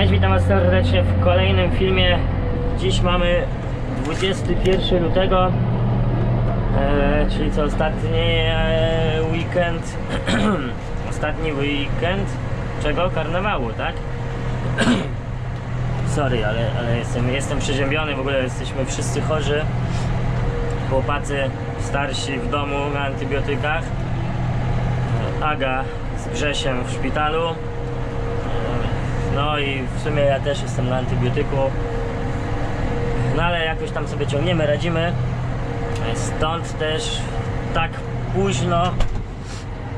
Cześć, witam was serdecznie w kolejnym filmie. Dziś mamy 21 lutego, e, czyli co ostatni e, weekend, ostatni weekend czego? Karnawału, tak? Sorry, ale, ale jestem, jestem przeziębiony, w ogóle jesteśmy wszyscy chorzy. Chłopacy starsi w domu na antybiotykach. Aga z Grzesiem w szpitalu. No i w sumie ja też jestem na antybiotyku. No ale jakoś tam sobie ciągniemy, radzimy. Stąd też tak późno,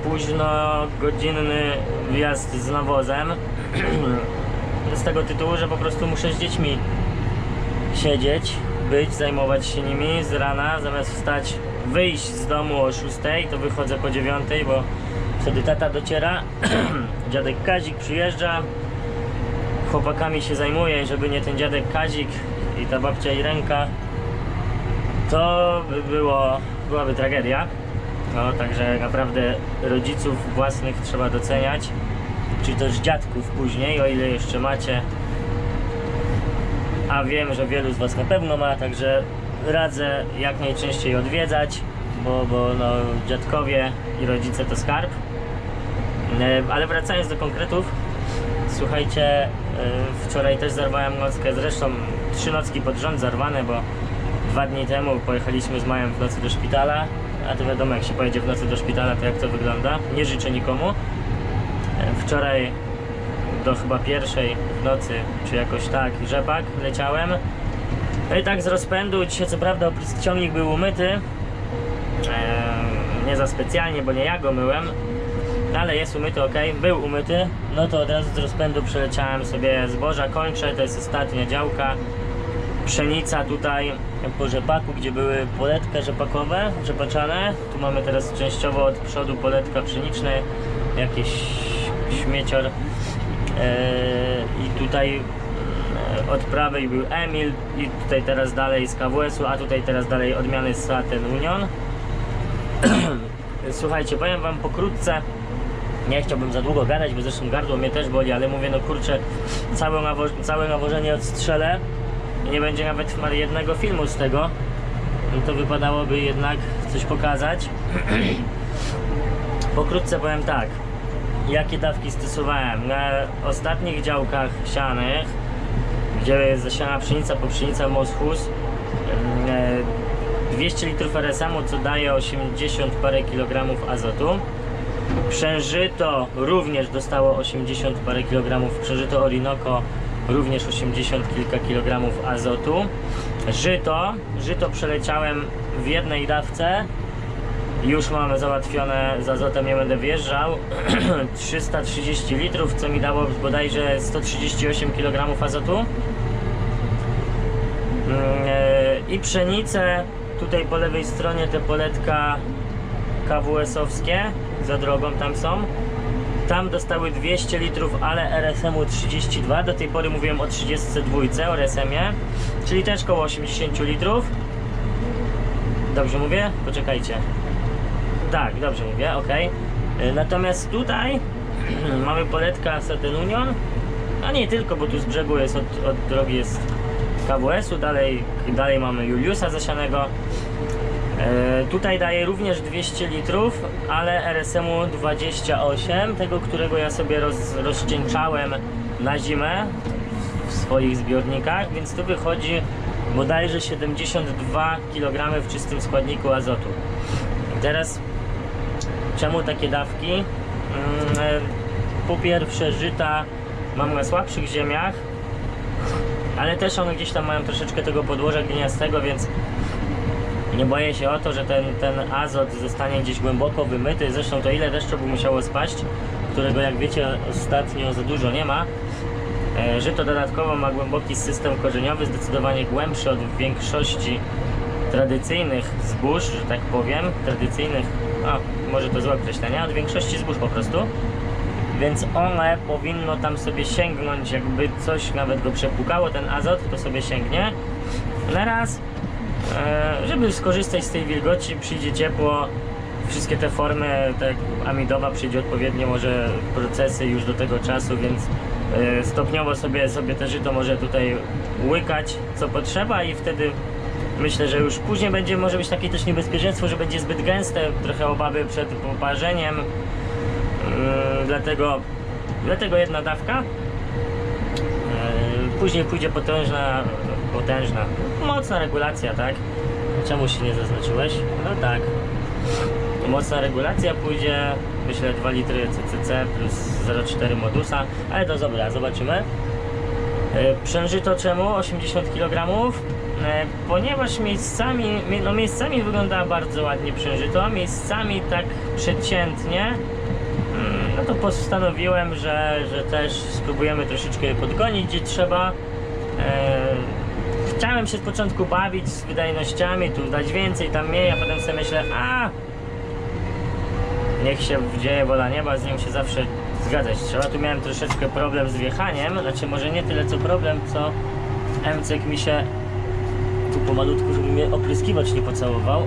późno godzinny wjazd z nawozem. Z tego tytułu, że po prostu muszę z dziećmi siedzieć, być, zajmować się nimi z rana, zamiast wstać, wyjść z domu o 6, to wychodzę po 9, bo wtedy tata dociera, dziadek Kazik przyjeżdża, chłopakami się zajmuje, żeby nie ten dziadek Kazik i ta babcia Irenka, to by było, byłaby tragedia. No, także naprawdę rodziców własnych trzeba doceniać, czy też dziadków później, o ile jeszcze macie. A wiem, że wielu z Was na pewno ma, także radzę jak najczęściej odwiedzać, bo, bo no, dziadkowie i rodzice to skarb. E, Ale wracając do konkretów, słuchajcie, wczoraj też zarwałem nockę, zresztą trzy nocki pod rząd zarwane, bo dwa dni temu pojechaliśmy z Majem w nocy do szpitala, a to wiadomo jak się pojedzie w nocy do szpitala, to jak to wygląda, nie życzę nikomu. Wczoraj do chyba pierwszej w nocy, czy jakoś tak, rzepak leciałem. No i tak z rozpędu, dzisiaj co prawda ciągnik był umyty, Eee, nie za specjalnie, bo nie ja go myłem, ale jest umyty, ok, był umyty, no to od razu z rozpędu przeleciałem sobie zboża, kończę, to jest ostatnia działka, pszenica tutaj po rzepaku, gdzie były poletka rzepakowe, rzepaczane, tu mamy teraz częściowo od przodu poletka pszeniczne, jakiś śmiecior. Eee, i tutaj e, od prawej był Emil i tutaj teraz dalej z KWS-u, a tutaj teraz dalej odmiany z Saten Union. Słuchajcie, powiem wam pokrótce, nie chciałbym za długo gadać, bo zresztą gardło mnie też boli, ale mówię, no kurczę, całe, nawo całe nawożenie odstrzelę i nie będzie nawet jednego filmu z tego, no to wypadałoby jednak coś pokazać. Pokrótce powiem tak, jakie dawki stosowałem. Na ostatnich działkach sianych, gdzie jest zasiana pszenica po pszenica moschus, mm, e, 200 litrów RSM-u, co daje 80 parę kilogramów azotu. Przężyto również dostało 80 parę kilogramów, przężyto Orinoco również 80 kilka kilogramów azotu. Żyto, żyto przeleciałem w jednej dawce, już mamy załatwione, z azotem nie będę wjeżdżał, 330 litrów, co mi dało bodajże 138 kg azotu. Mm, e, I pszenicę, tutaj po lewej stronie te poletka KWS-owskie, za drogą tam są. Tam dostały 200 litrów, ale RSM-u 32. Do tej pory mówiłem o 32 o RSM-ie, czyli też koło 80 litrów. Dobrze mówię? Poczekajcie. Tak, dobrze mówię, ok. Natomiast tutaj mamy poletka Satin Union, a nie tylko, bo tu z brzegu jest od, od drogi jest KWS-u, dalej, dalej mamy Juliusa zasianego. E, tutaj daje również 200 litrów, ale RSM-u 28, tego którego ja sobie roz, rozcieńczałem na zimę w swoich zbiornikach, więc tu wychodzi bodajże 72 kg w czystym składniku azotu. Teraz czemu takie dawki? Mm, e, Po pierwsze żyta mam na słabszych ziemiach, ale też one gdzieś tam mają troszeczkę tego podłoża gliniastego, więc nie boję się o to, że ten, ten azot zostanie gdzieś głęboko wymyty. Zresztą to ile deszczu by musiało spaść, którego jak wiecie ostatnio za dużo nie ma. E, Żyto dodatkowo ma głęboki system korzeniowy, zdecydowanie głębszy od większości tradycyjnych zbóż, że tak powiem, tradycyjnych, a może to złe określenie, od większości zbóż po prostu. Więc one powinno tam sobie sięgnąć, jakby coś nawet go przepukało, ten azot, to sobie sięgnie. Na raz, żeby skorzystać z tej wilgoci, przyjdzie ciepło, wszystkie te formy, tak amidowa przyjdzie odpowiednio może procesy już do tego czasu, więc y, stopniowo sobie, sobie te żyto może tutaj łykać co potrzeba i wtedy myślę, że już później będzie może być takie też niebezpieczeństwo, że będzie zbyt gęste, trochę obawy przed poparzeniem. Yy, dlatego, dlatego jedna dawka. Później pójdzie potężna, potężna, mocna regulacja, tak? Czemu się nie zaznaczyłeś? No tak. Mocna regulacja pójdzie, myślę 2 litry CCC plus 0,4 modusa, ale to dobra, zobaczymy. E, Przężyto czemu 80 kg? E, Ponieważ miejscami, mi- no miejscami wygląda bardzo ładnie przężyto, a miejscami tak przeciętnie. Mm, No to postanowiłem, że, że też spróbujemy troszeczkę podgonić gdzie trzeba. Chciałem się z początku bawić z wydajnościami, tu dać więcej, tam mniej, a potem sobie myślę, a niech się dzieje wola nieba, z nią się zawsze zgadzać trzeba. Tu miałem troszeczkę problem z wjechaniem, znaczy może nie tyle co problem, co MCek mi się tu pomalutku, żeby mnie nie pocałował.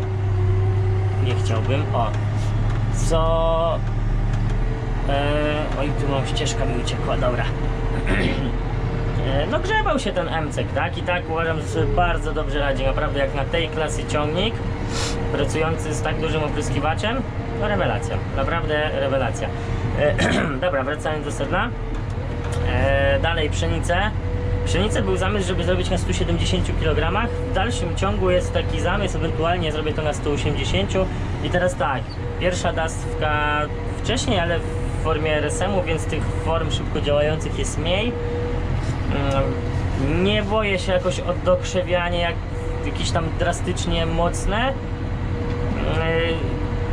Nie chciałbym. O. Co... E, oj, tu mam ścieżka mi uciekła, dobra. E, No grzebał się ten MCek, tak? I tak uważam, że bardzo dobrze radzi. Naprawdę jak na tej klasy ciągnik, pracujący z tak dużym opryskiwaczem, no rewelacja. Naprawdę rewelacja. E, Dobra, wracając do sedna. E, dalej pszenicę. Pszenicę był zamysł, żeby zrobić na 170 kg. W dalszym ciągu jest taki zamysł, ewentualnie zrobię to na 180. I teraz tak, pierwsza dawka wcześniej, ale w formie RSM-u, więc tych form szybko działających jest mniej. Nie boję się jakoś o dokrzewianie jak jakieś tam drastycznie mocne.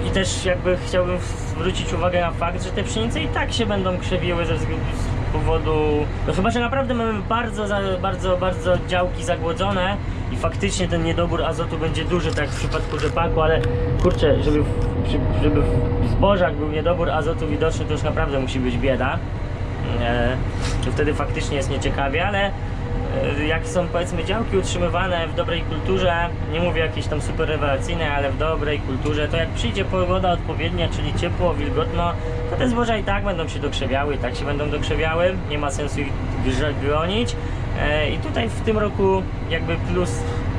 I też jakby chciałbym zwrócić uwagę na fakt, że te pszenice i tak się będą krzewiły ze względu z powodu. No chyba, że naprawdę mamy bardzo, bardzo, bardzo działki zagłodzone i faktycznie ten niedobór azotu będzie duży, tak jak w przypadku rzepaku, ale kurczę, żeby w, żeby w zbożach był niedobór azotu widoczny, to już naprawdę musi być bieda. E, wtedy faktycznie jest nieciekawie, ale e, jak są powiedzmy działki utrzymywane w dobrej kulturze, nie mówię jakieś tam super rewelacyjne, ale w dobrej kulturze, to jak przyjdzie pogoda odpowiednia, czyli ciepło, wilgotno, to te zboża i tak będą się dokrzewiały, i tak się będą dokrzewiały, nie ma sensu ich gonić. E, I tutaj w tym roku jakby plus,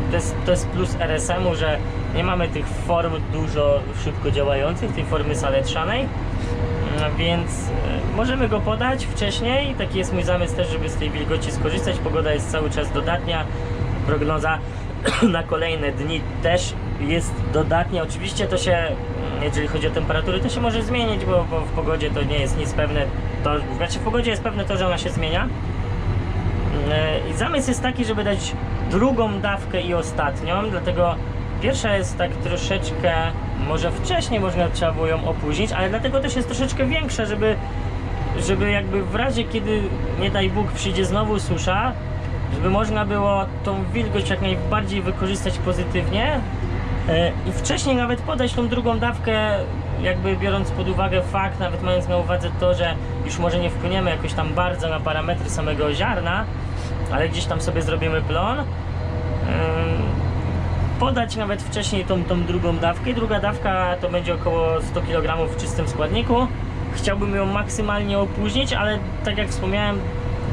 to jest, to jest plus RSM-u, że nie mamy tych form dużo szybko działających, tej formy saletrzanej. No więc możemy go podać wcześniej. Taki jest mój zamysł też, żeby z tej wilgoci skorzystać. Pogoda jest cały czas dodatnia. Prognoza na kolejne dni też jest dodatnia. Oczywiście to się, jeżeli chodzi o temperatury, to się może zmienić, bo, bo w pogodzie to nie jest nic pewne. To, znaczy w pogodzie jest pewne to, że ona się zmienia. E, I zamysł jest taki, żeby dać drugą dawkę i ostatnią, dlatego pierwsza jest tak troszeczkę, może wcześniej można trzeba było ją opóźnić, ale dlatego też jest troszeczkę większa, żeby, żeby jakby w razie kiedy, nie daj Bóg, przyjdzie znowu susza, żeby można było tą wilgoć jak najbardziej wykorzystać pozytywnie e, i wcześniej nawet podać tą drugą dawkę, jakby biorąc pod uwagę fakt, nawet mając na uwadze to, że już może nie wpłyniemy jakoś tam bardzo na parametry samego ziarna, ale gdzieś tam sobie zrobimy plon. Ym, Podać nawet wcześniej tą, tą drugą dawkę. Druga dawka to będzie około 100 kg w czystym składniku. Chciałbym ją maksymalnie opóźnić, ale tak jak wspomniałem,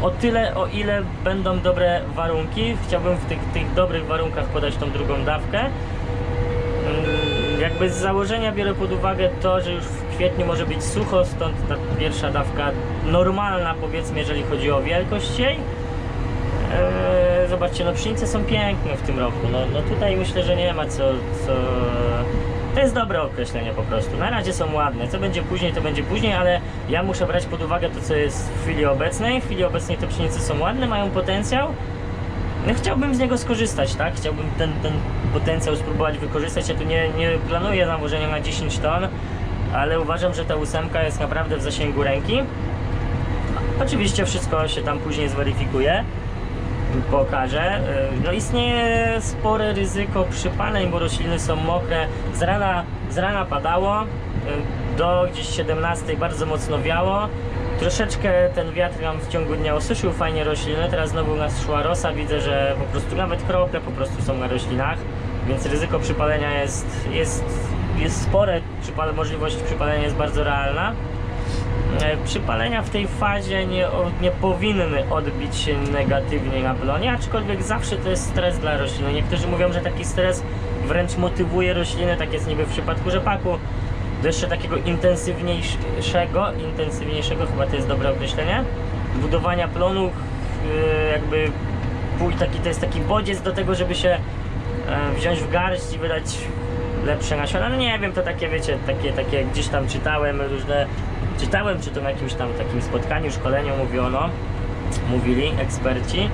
o tyle, o ile będą dobre warunki. Chciałbym w tych, tych dobrych warunkach podać tą drugą dawkę. Ym, Jakby z założenia biorę pod uwagę to, że już w kwietniu może być sucho, stąd ta pierwsza dawka normalna powiedzmy, jeżeli chodzi o wielkość jej. Eee, zobaczcie, no pszenice są piękne w tym roku. No, no tutaj myślę, że nie ma co, co... To jest dobre określenie po prostu. Na razie są ładne. Co będzie później, to będzie później, ale ja muszę brać pod uwagę to, co jest w chwili obecnej. W chwili obecnej te pszenice są ładne, mają potencjał. No chciałbym z niego skorzystać, tak? Chciałbym ten, ten potencjał spróbować wykorzystać. Ja tu nie, nie planuję nawożenia na 10 ton, ale uważam, że ta ósemka jest naprawdę w zasięgu ręki. Oczywiście wszystko się tam później zweryfikuje, pokażę. Y, No istnieje spore ryzyko przypaleń, bo rośliny są mokre. Z rana, z rana padało, y, do gdzieś 17 bardzo mocno wiało. Troszeczkę ten wiatr nam w ciągu dnia osuszył fajnie rośliny. Teraz znowu nas szła rosa. Widzę, że po prostu nawet krople po prostu są na roślinach, więc ryzyko przypalenia jest, jest, jest spore. Możliwość przypalenia jest bardzo realna. E, Przypalenia w tej fazie nie, nie powinny odbić się negatywnie na plonie, aczkolwiek zawsze to jest stres dla rośliny. Niektórzy mówią, że taki stres wręcz motywuje rośliny, tak jest niby w przypadku rzepaku, do jeszcze takiego intensywniejszego, intensywniejszego, chyba to jest dobre określenie, budowania plonu, yy, jakby pój- taki, to jest taki bodziec do tego, żeby się e, wziąć w garść i wydać lepsze nasiona. No nie wiem, to takie wiecie, takie, takie gdzieś tam czytałem różne, czytałem czy to na jakimś tam takim spotkaniu, szkoleniu mówiono, mówili eksperci,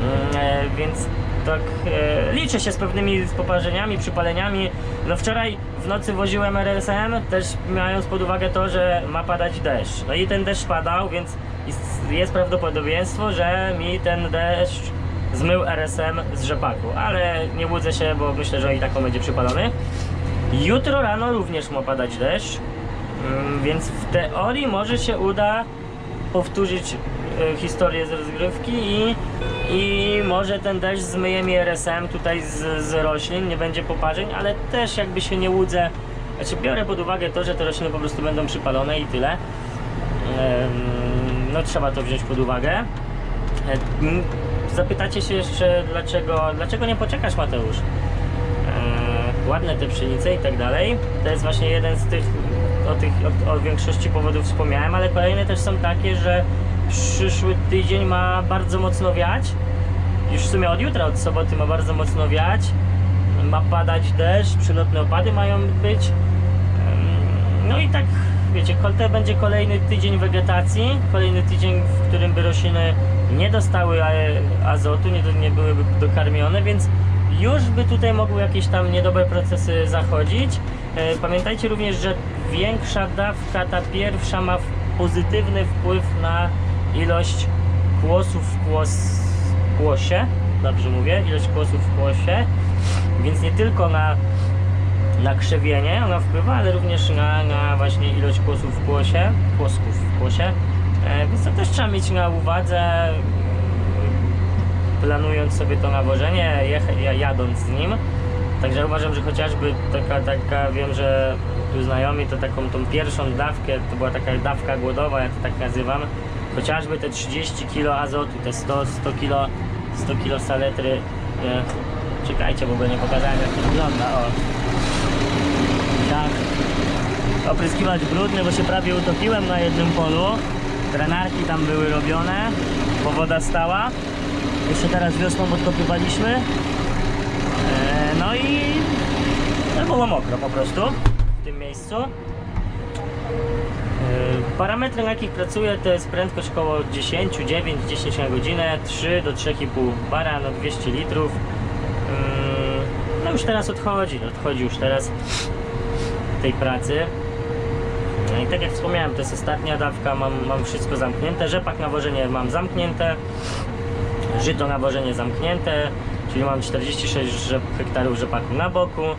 Mm, e, więc tak e, liczę się z pewnymi poparzeniami, przypaleniami. No wczoraj w nocy woziłem RSM, też mając pod uwagę to, że ma padać deszcz. No i ten deszcz padał, więc jest, jest prawdopodobieństwo, że mi ten deszcz zmył RSM z rzepaku, ale nie łudzę się, bo myślę, że i tak on będzie przypalony. Jutro rano również ma padać deszcz, więc w teorii może się uda powtórzyć e, historię z rozgrywki i, i może ten deszcz zmyje RSM tutaj z, z roślin, nie będzie poparzeń, ale też jakby się nie łudzę, znaczy biorę pod uwagę to, że te rośliny po prostu będą przypalone i tyle. No trzeba to wziąć pod uwagę. E, Zapytacie się jeszcze dlaczego, dlaczego nie poczekasz Mateusz? e, ładne te pszenice i tak dalej. To jest właśnie jeden z tych, o tych, o, o większości powodów wspomniałem, ale kolejne też są takie, że przyszły tydzień ma bardzo mocno wiać. Już w sumie od jutra, od soboty ma bardzo mocno wiać. Ma padać deszcz, przylotne opady mają być. No i tak, wiecie, to będzie kolejny tydzień wegetacji, kolejny tydzień, w którym by rośliny nie dostały azotu, nie, nie byłyby dokarmione, więc już by tutaj mogły jakieś tam niedobre procesy zachodzić. E, Pamiętajcie również, że większa dawka, ta pierwsza ma pozytywny wpływ na ilość kłosów w kłos, kłosie, dobrze mówię, ilość kłosów w kłosie, więc nie tylko na na krzewienie ona wpływa, ale również na, na właśnie ilość kłosów w kłosie, kłosków w kłosie. E, więc to też trzeba mieć na uwadze, planując sobie to nawożenie, jadąc z nim. Także uważam, że chociażby taka, taka wiem, że tu znajomi to taką tą pierwszą dawkę, to była taka dawka głodowa, ja to tak nazywam, chociażby te 30 kg azotu, te 100, 100 kg 100 kg saletry, e, czekajcie, w ogóle nie pokazałem jak to wygląda, o. Tak. Opryskiwacz brudny, bo się prawie utopiłem na jednym polu. Drenarki tam były robione, bo woda stała. Jeszcze teraz wiosną podkopywaliśmy. E, no i no było mokro po prostu w tym miejscu. E, Parametry na jakich pracuję to jest prędkość około 10, 9, 10 na godzinę, 3 do 3,5 bara na 200 litrów. Mm, No już teraz odchodzi, odchodzi już teraz tej pracy. No I tak jak wspomniałem, to jest ostatnia dawka, mam, mam wszystko zamknięte. Rzepak nawożenie mam zamknięte, żyto nawożenie zamknięte, czyli mam 46 rzep, hektarów rzepaku na boku, e,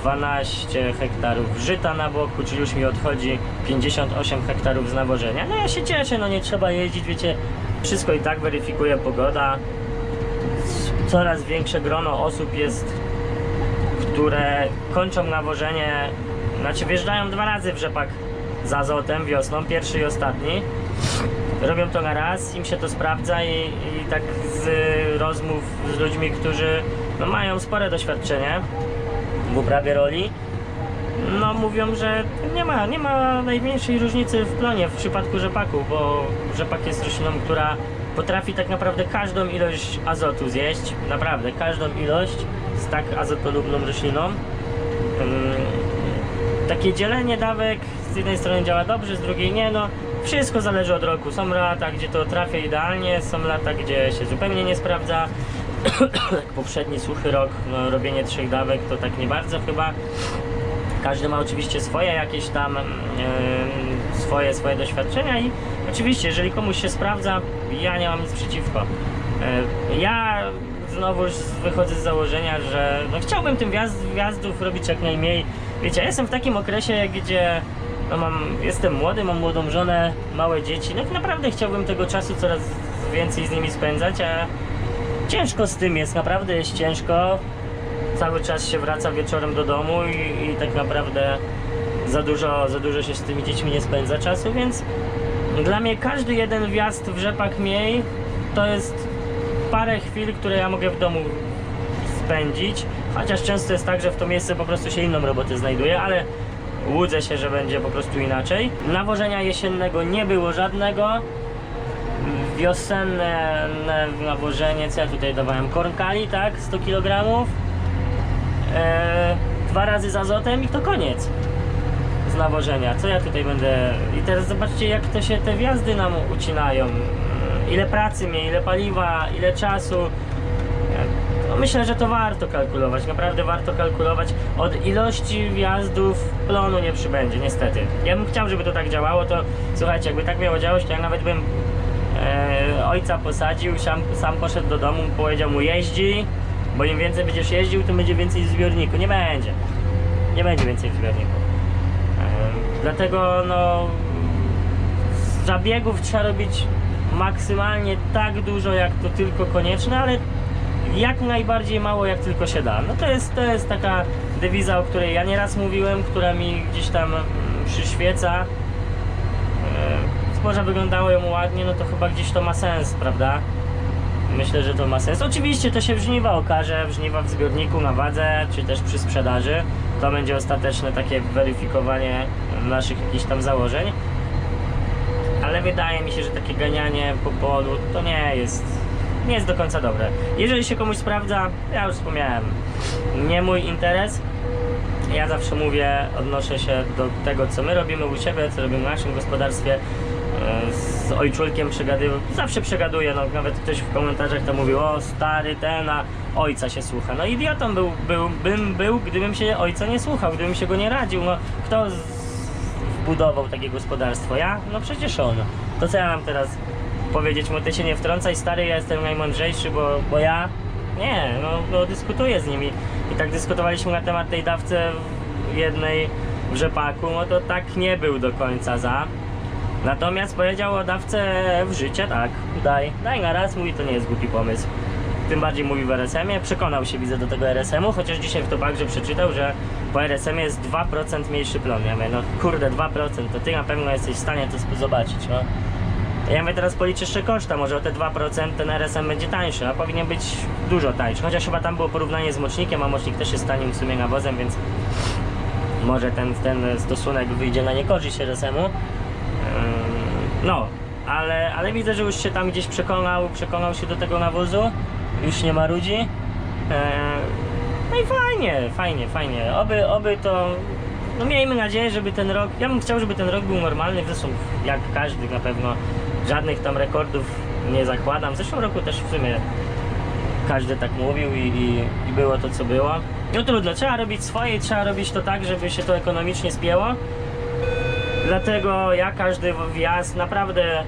12 hektarów żyta na boku, czyli już mi odchodzi 58 hektarów z nawożenia. No ja się cieszę, no nie trzeba jeździć, wiecie, wszystko i tak weryfikuje pogoda. Coraz większe grono osób jest które kończą nawożenie, znaczy wjeżdżają dwa razy w rzepak z azotem wiosną, pierwszy i ostatni. Robią to na raz, im się to sprawdza i, i tak z rozmów z ludźmi, którzy no, mają spore doświadczenie w uprawie roli, no mówią, że nie ma, nie ma najmniejszej różnicy w plonie w przypadku rzepaku, bo rzepak jest rośliną, która potrafi tak naprawdę każdą ilość azotu zjeść, naprawdę każdą ilość z tak azotolubną rośliną. Ym, Takie dzielenie dawek z jednej strony działa dobrze, z drugiej nie, no wszystko zależy od roku. Są lata, gdzie to trafia idealnie, są lata, gdzie się zupełnie nie sprawdza. Poprzedni suchy rok, no, robienie trzech dawek to tak nie bardzo chyba. Każdy ma oczywiście swoje jakieś tam em, swoje, swoje doświadczenia i oczywiście, jeżeli komuś się sprawdza, ja nie mam nic przeciwko. E, Ja znowuż wychodzę z założenia, że no chciałbym tym wjazd, wjazdów robić jak najmniej. Wiecie, ja jestem w takim okresie, gdzie no mam, jestem młody, mam młodą żonę, małe dzieci. No i naprawdę chciałbym tego czasu coraz więcej z nimi spędzać, a ciężko z tym jest, naprawdę jest ciężko cały czas się wraca wieczorem do domu i, i tak naprawdę za dużo, za dużo się z tymi dziećmi nie spędza czasu, więc dla mnie każdy jeden wjazd w rzepak miej to jest parę chwil, które ja mogę w domu spędzić. Chociaż często jest tak, że w to miejsce po prostu się inną robotę znajduje, ale łudzę się, że będzie po prostu inaczej. Nawożenia jesiennego nie było żadnego. Wiosenne nawożenie, co ja tutaj dawałem? Kornkali, tak? 100 kg. Eee, dwa razy z azotem i to koniec z nawożenia. Co ja tutaj będę... I teraz zobaczcie, jak to się te wjazdy nam ucinają. Ile pracy mnie, ile paliwa, ile czasu. No myślę, że to warto kalkulować, naprawdę warto kalkulować. Od ilości wjazdów plonu nie przybędzie, niestety. Ja bym chciał, żeby to tak działało, to słuchajcie, jakby tak miało działać, to ja nawet bym e, ojca posadził, sam, sam poszedł do domu, powiedział mu jeździ, bo im więcej będziesz jeździł, tym będzie więcej w zbiorniku. Nie będzie. Nie będzie więcej w zbiorniku. E, dlatego no zabiegów trzeba robić maksymalnie tak dużo, jak to tylko konieczne, ale jak najbardziej mało, jak tylko się da. No to jest, to jest taka dewiza, o której ja nieraz mówiłem, która mi gdzieś tam mm, przyświeca. Wyglądało ją ładnie, no to chyba gdzieś to ma sens, prawda? Myślę, że to ma sens. Oczywiście to się w żniwa okaże, w żniwa w zbiorniku na wadze, czy też przy sprzedaży. To będzie ostateczne takie weryfikowanie naszych jakichś tam założeń. Ale wydaje mi się, że takie ganianie po polu to nie jest, nie jest do końca dobre. Jeżeli się komuś sprawdza, ja już wspomniałem, nie mój interes. Ja zawsze mówię, odnoszę się do tego, co my robimy u siebie, co robimy w naszym gospodarstwie. Z ojczulkiem przegaduję, zawsze przegaduję, no nawet ktoś w komentarzach to mówił, o stary ten, a ojca się słucha. No idiotą był, był, bym był, gdybym się ojca nie słuchał, gdybym się go nie radził. No kto z, budował takie gospodarstwo? Ja? No przecież on. To co ja mam teraz powiedzieć mu, ty się nie wtrącaj, stary, ja jestem najmądrzejszy, bo, bo ja? Nie, no, no dyskutuję z nimi. I tak dyskutowaliśmy na temat tej dawce jednej w rzepaku, no to tak nie był do końca za. Natomiast powiedział o dawce w życie, tak, daj, daj na raz, mówi, to nie jest głupi pomysł. Tym bardziej mówi w RSM-ie, przekonał się widzę do tego RSM-u, chociaż dzisiaj w Tobagrze przeczytał, że po RSM-ie jest 2% mniejszy plon. Ja mówię, no kurde, 2%, to ty na pewno jesteś w stanie to zobaczyć, no. Ja mówię, teraz policzę jeszcze koszta, może o te 2% ten RSM będzie tańszy, a powinien być dużo tańszy. Chociaż chyba tam było porównanie z mocznikiem, a mocznik też jest tanim w sumie nawozem, więc może ten, ten stosunek wyjdzie na niekorzyść RSM-u. No, ale, ale widzę, że już się tam gdzieś przekonał, przekonał się do tego nawozu, już nie ma ludzi. Eee, No i fajnie, fajnie, fajnie. Oby, oby to. No miejmy nadzieję, żeby ten rok. Ja bym chciał, żeby ten rok był normalny. Zresztą jak każdy na pewno żadnych tam rekordów nie zakładam. W zeszłym roku też w sumie każdy tak mówił i, i, i było to co było. No trudno, trzeba robić swoje trzeba robić to tak, żeby się to ekonomicznie spięło. Dlatego ja każdy wjazd naprawdę e,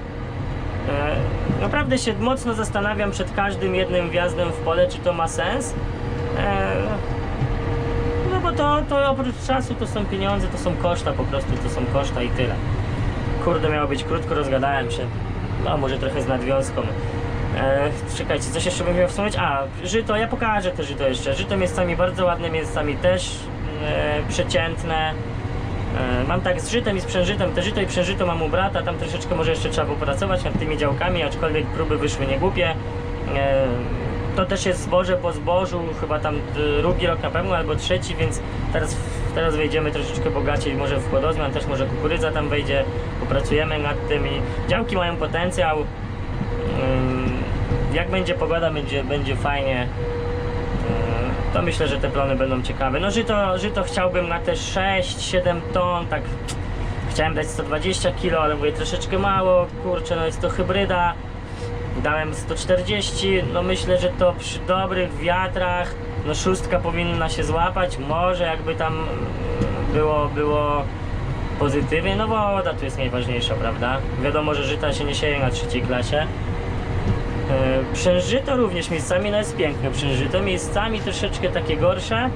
naprawdę się mocno zastanawiam przed każdym jednym wjazdem w pole, czy to ma sens. E, no bo to, to oprócz czasu to są pieniądze, to są koszta po prostu, to są koszta i tyle. Kurde, miało być krótko, rozgadałem się. No, może trochę z nadwiązką. E, czekajcie, coś jeszcze bym miał wspomnieć? A, żyto, ja pokażę to żyto jeszcze. Żyto miejscami bardzo ładne, miejscami też e, przeciętne. E, Mam tak z żytem i z przężytem. Te żyto i przężyto mam u brata, tam troszeczkę może jeszcze trzeba popracować nad tymi działkami, aczkolwiek próby wyszły niegłupie. E, To też jest zboże po zbożu, chyba tam drugi rok na pewno, albo trzeci, więc teraz, teraz wejdziemy troszeczkę bogaciej, może w płodozmian, też może kukurydza tam wejdzie, popracujemy nad tym i działki mają potencjał. Jak będzie pogoda, będzie, będzie fajnie. To myślę, że te plony będą ciekawe. No żyto, żyto chciałbym na te 6-7 ton, tak chciałem dać 120 kg, ale mówię troszeczkę mało, kurczę, no jest to hybryda. Dałem 140, no myślę, że to przy dobrych wiatrach, no szóstka powinna się złapać, może jakby tam było, było pozytywnie, no woda tu jest najważniejsza, prawda? Wiadomo, że żyta się nie sieje na trzeciej klasie. E, Przężyto również miejscami no jest piękne przężyto, miejscami troszeczkę takie gorsze, e,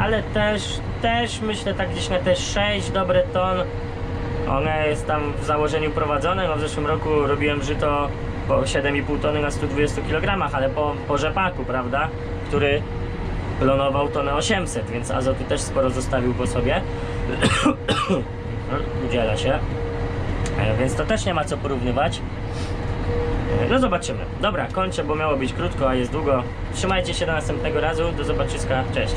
ale też, też myślę tak gdzieś na te 6 dobre ton. One jest tam w założeniu prowadzone, no w zeszłym roku robiłem żyto po 7,5 tony na 120 kg, ale po, po rzepaku, prawda, który lonował tonę 800, więc azotu też sporo zostawił po sobie. Udziela się. E, Więc to też nie ma co porównywać. E, No zobaczymy. Dobra, kończę, bo miało być krótko, a jest długo. Trzymajcie się do następnego razu. Do zobaczyska. Cześć.